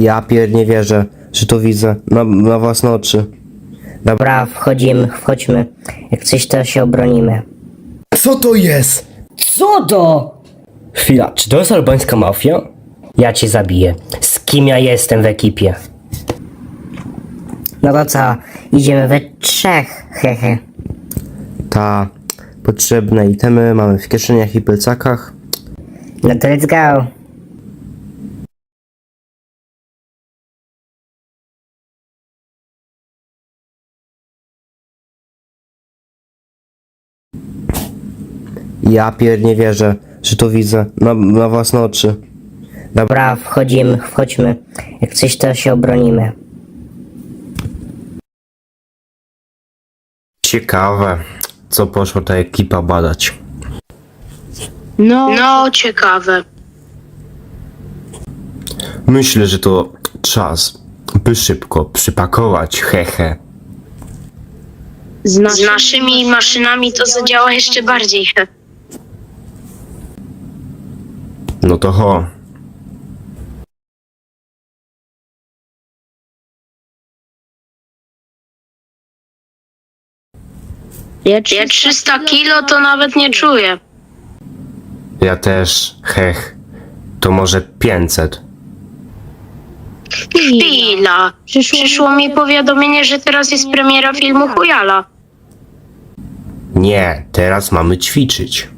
Ja pier nie wierzę, że to widzę na, na własne oczy. Dobra, wchodzimy, wchodźmy. Jak coś to się obronimy. Co to jest? Co to? Chwila, czy to jest albańska mafia? Ja cię zabiję. Z kim ja jestem w ekipie? No to co? Idziemy we trzech, hehe. Ta, potrzebne itemy mamy w kieszeniach i plecakach. No to let's go. Ja pier nie wierzę, że to widzę na, na własne oczy. Dobra, wchodzimy, wchodźmy. Jak coś to się obronimy. Ciekawe, co poszła ta ekipa badać. No, No, ciekawe. Myślę, że to czas, by szybko przypakować, hehe. z, Z naszymi naszymi maszynami to zadziała jeszcze bardziej. No to ho. Ja Ja 300 kilo to nawet nie czuję. Ja też, hech. To może 500. Chwila. Przyszło, Przyszło mi powiadomienie, że teraz jest premiera filmu Chujala. Nie, teraz mamy ćwiczyć.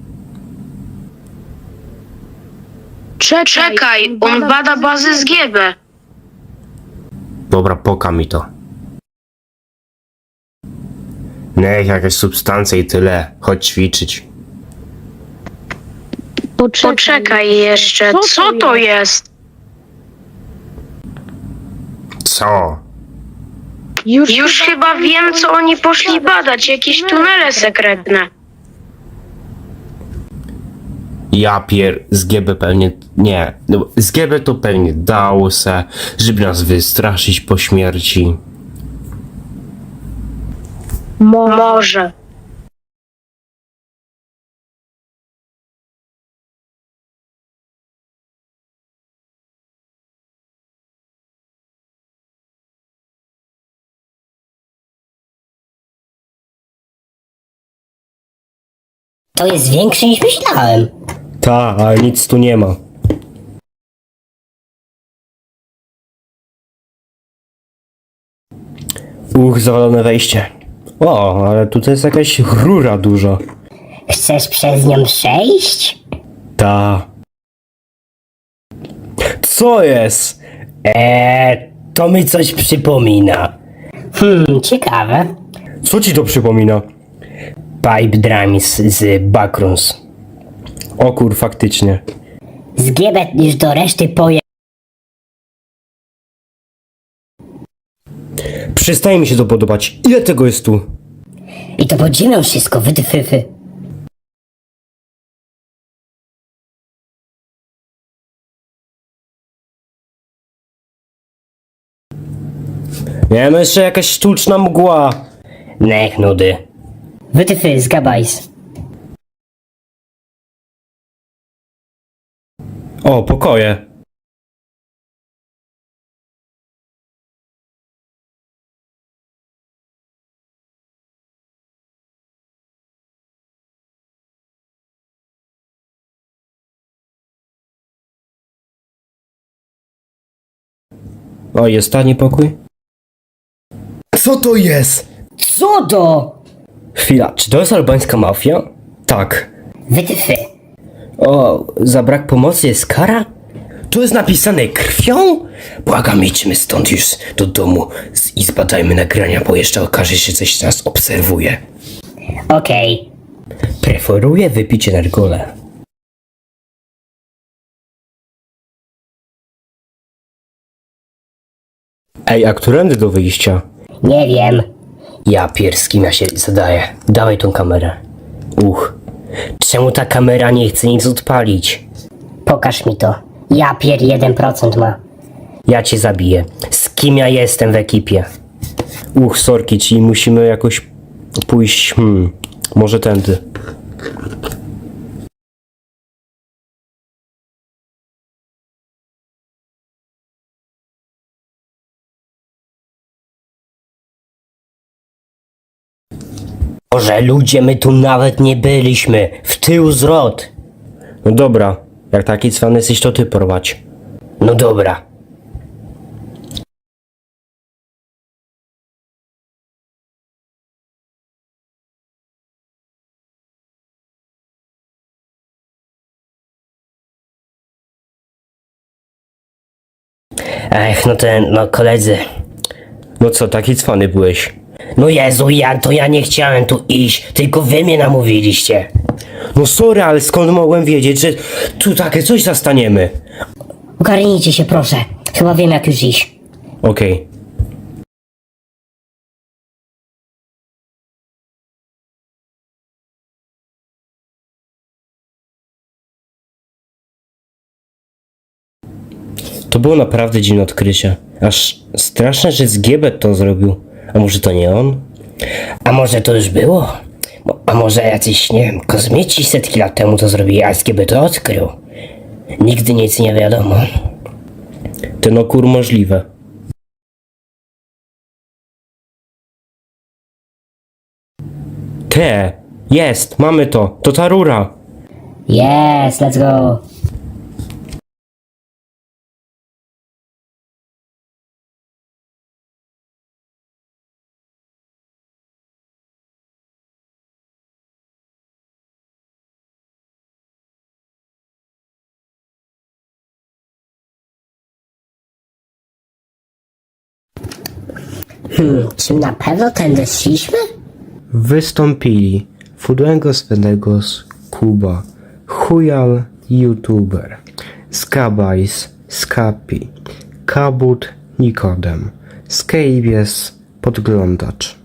Czekaj, on bada bazę z GB. Dobra, poka mi to. Niech jakaś substancja i tyle. Chodź ćwiczyć. Poczekaj jeszcze, co to jest? Co? Już, Już chyba wiem, co oni poszli badać, jakieś tunele sekretne. Ja pier... z GB pewnie... Nie. No, z GB to pewnie dało se, żeby nas wystraszyć po śmierci. Mo- Może. To jest większe niż myślałem. Ta, ale nic tu nie ma. Uch, zawalone wejście. O, ale tutaj jest jakaś rura duża. Chcesz przez nią przejść? Ta. Co jest? Eee, to mi coś przypomina. Hmm, ciekawe. Co ci to przypomina? Pipe Drums z Backrooms. O kur, faktycznie. Z Giebet niż do reszty poje... Przestaje mi się to podobać. Ile tego jest tu? I to pod ziemią wszystko, wydyfyfy. Nie wiem, jeszcze jakaś sztuczna mgła. Nech nudy. Wytyfy, zgabajs. O, pokoje. O, jest tani pokój? Co to jest? Co to? Chwila, czy to jest albańska mafia? Tak. Wytyfy. O, za brak pomocy jest kara? Tu jest napisane krwią? Błagam, idźmy stąd już do domu i zbadajmy nagrania, bo jeszcze okaże się, że coś nas obserwuje. Okej. Preferuję wypicie nargole. Ej, a którędy do wyjścia? Nie wiem. Ja pierskim ja się zadaję. Dawaj tą kamerę. Uch. Czemu ta kamera nie chce nic odpalić? Pokaż mi to. Ja pier 1% ma. Ja cię zabiję. Z kim ja jestem w ekipie? Uch, sorki, czyli musimy jakoś pójść, hmm, może tędy. Boże, ludzie, my tu nawet nie byliśmy. W tył zwrot. No dobra, jak taki cwany jesteś, to ty prowadź. No dobra. Ech, no ten, no koledzy. No co, taki cwany byłeś? No Jezu, ja to ja nie chciałem tu iść, tylko wy mnie namówiliście. No sorry, ale skąd mogłem wiedzieć, że tu takie coś zastaniemy? Ogarnijcie się, proszę. Chyba wiem, jak już iść. Okej. To było naprawdę dziwne odkrycie. Aż straszne, że Zgiebet to zrobił. A może to nie on? A może to już było? A może jacyś, nie wiem, kosmici setki lat temu to zrobili, a SGB to odkrył? Nigdy nic nie wiadomo. Ten okór możliwe. Te! Jest! Mamy to! To ta rura! Yes, let's go. Hmm, czy na pewno tędy szliśmy? Wystąpili Fudengos Vedegos Kuba, Huyal YouTuber, Skabajs, Skapi, Kabut Nikodem, Skabies Podglądacz.